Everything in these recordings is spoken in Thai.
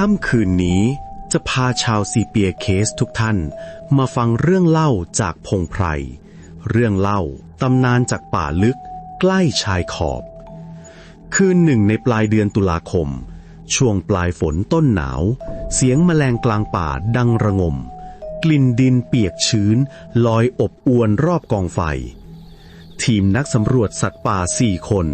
ค่ำคืนนี้จะพาชาวซีเปียเคสทุกท่าน มาฟังเรื่องเล่าจากพงไพร เรื่องเล่าตำนานจากป่าลึกใกล้ชายขอบ คืนหนึ่งในปลายเดือนตุลาคม ช่วงปลายฝนต้นหนาว เสียงแมลงกลางป่าดังระงม กลิ่นดินเปียกชื้น ลอยอบอวนรอบกองไฟ ทีมนักสำรวจสัตว์ป่าสี่คน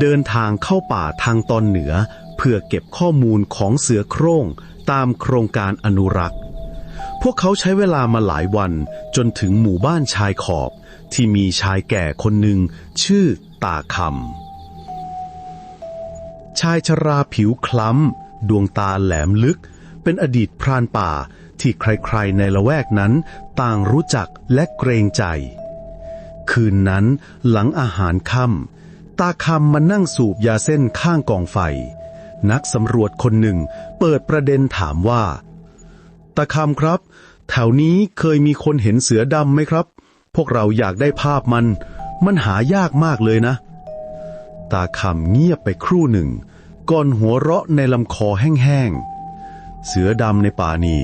เดินทางเข้าป่าทางตอนเหนือ เพื่อเก็บข้อมูลของเสือโคร่งตามโครงการอนุรักษ์ พวกเขาใช้เวลามาหลายวันจนถึงหมู่บ้านชายขอบที่มีชายแก่คนหนึ่งชื่อตาคำชายชราผิวคล้ำ ดวงตาแหลมลึก เป็นอดีตพรานป่าที่ใครๆในละแวกนั้น ต่างรู้จักและเกรงใจ คืนนั้นหลังอาหารค่ำตาคำมานั่งสูบยาเส้นข้างกองไฟ นักสำรวจคนหนึ่ง เปิดประเด็นถามว่าตาคำครับ แถวนี้เคยมีคนเห็นเสือดำไหมครับ พวกเราอยากได้ภาพมัน มันหายากมากเลยนะ ตาคำเงียบไปครู่หนึ่ง ก่อนหัวเราะในลำคอแห้งๆ เสือดำในป่านี้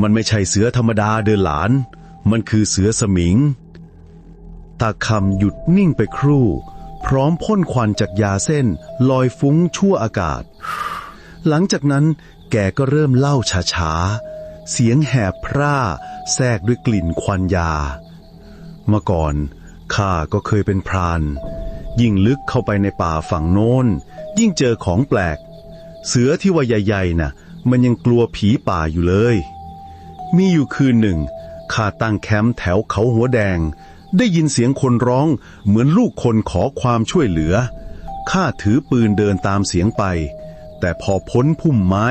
มันไม่ใช่เสือธรรมดาเดินหลาน มันคือเสือสมิง ตาคำหยุดนิ่งไปครู่ พร้อมพ่นควันจากยาเส้น ลอยฟุ้งชั่วอากาศ หลังจากนั้นแกก็เริ่มเล่าช้าๆ เสียงแหบพร่า แทรกด้วยกลิ่นควันยา เมื่อก่อนข้าก็เคยเป็นพราน ยิ่งลึกเข้าไปในป่าฝั่งโน้น ยิ่งเจอของแปลก เสือที่ว่าใหญ่ๆน่ะ มันยังกลัวผีป่าอยู่เลย มีอยู่คืนหนึ่งข้าตั้งแคมป์แถวเขาหัวแดง ได้ยินเสียงคนร้องเหมือนลูกคนขอความช่วยเหลือ ข้าถือปืนเดินตามเสียงไป แต่พอพ้นพุ่มไม้